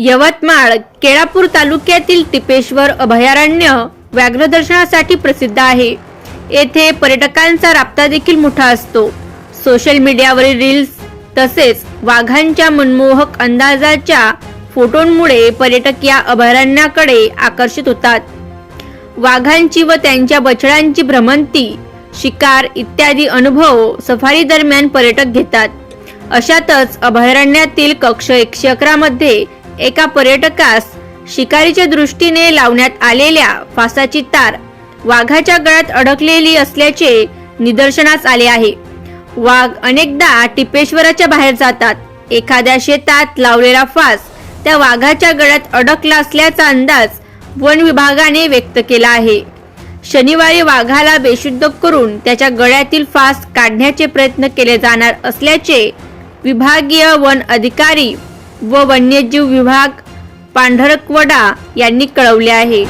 यवतमाळ केळापूर तालुक्यातील टिपेश्वर अभयारण्य व्याघ्रदर्शनासाठी प्रसिद्ध आहे. येथे पर्यटकांचा राबता देखील मोठा असतो. सोशल मीडियावरील रील्स तसेच वाघांच्या मनमोहक अंदाजाच्या फोटोंमुळे पर्यटक या अभयारण्याकडे आकर्षित होतात. वाघांची व त्यांच्या बछड्यांची भ्रमंती शिकार इत्यादी अनुभव सफारी दरम्यान पर्यटक घेतात. अशातच अभयारण्यातील कक्ष एकशे अकरा मध्ये एका पर्यटकास शिकारीच्या दृष्टीने लावण्यात आलेल्या फासाची तार वाघाच्या गळ्यात अडकलेली असल्याचे निदर्शनास आले आहे. वाघ अनेकदा टिपेश्वराच्या बाहेर जातात. एखाद्या शेतात लावलेला फास त्या वाघाच्या गळ्यात अडकला असल्याचा अंदाज वन विभागाने व्यक्त केला आहे. शनिवारी वाघाला बेशुद्ध करून त्याच्या गळ्यातील फास काढण्याचे प्रयत्न केले जाणार असल्याचे विभागीय वन अधिकारी व वन्यजीव विभाग पांढरकवडा यांनी कळवले आहे.